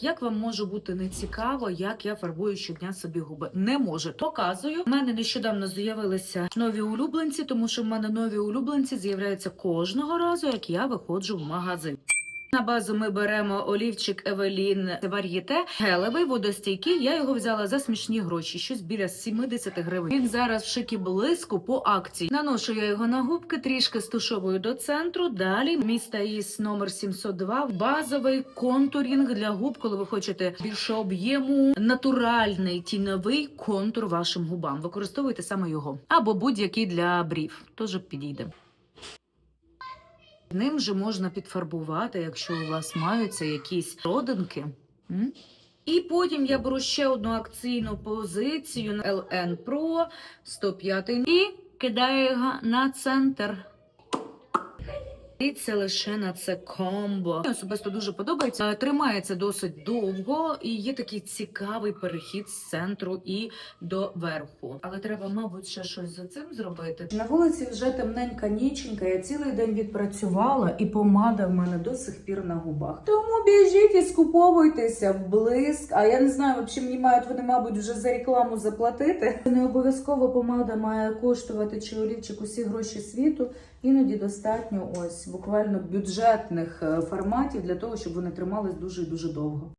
Як вам може бути нецікаво, як я фарбую щодня собі губи? Не може. Показую. У мене нещодавно з'явилися нові улюбленці, тому що в мене нові улюбленці з'являються кожного разу, як я виходжу в магазин. На базу ми беремо олівчик Евелін Вар'єте, гелевий, водостійкий. Я його взяла за смішні гроші, щось біля 70 гривень. Він зараз в шикі блиску по акції. Наношу я його на губки, трішки стушовую до центру. Далі міста ІС номер 702. Базовий контурінг для губ, коли ви хочете більше об'єму, натуральний тіньовий контур вашим губам. Використовуйте саме його або будь-який для брів. Теж підійде. Ним же можна підфарбувати, якщо у вас маються якісь родинки. І потім я беру ще одну акційну позицію LN Pro 105 і кидаю його на центр. Це лише на це комбо. Мені Особисто дуже подобається. Е, Тримається досить довго і є такий цікавий перехід з центру і до верху. Але треба, мабуть, ще щось за цим зробити. На вулиці вже темненька ніченька. Я цілий день відпрацювала, і помада в мене до сих пір на губах. Тому біжіть і скуповуйтеся в блиск. А я не знаю, взагалі мені мають вони, мабуть, вже за рекламу заплатити. Не обов'язково помада має коштувати чи олівчик усі гроші світу. Іноді достатньо ось буквально бюджетних е, форматів для того, щоб вони тримались дуже і дуже довго.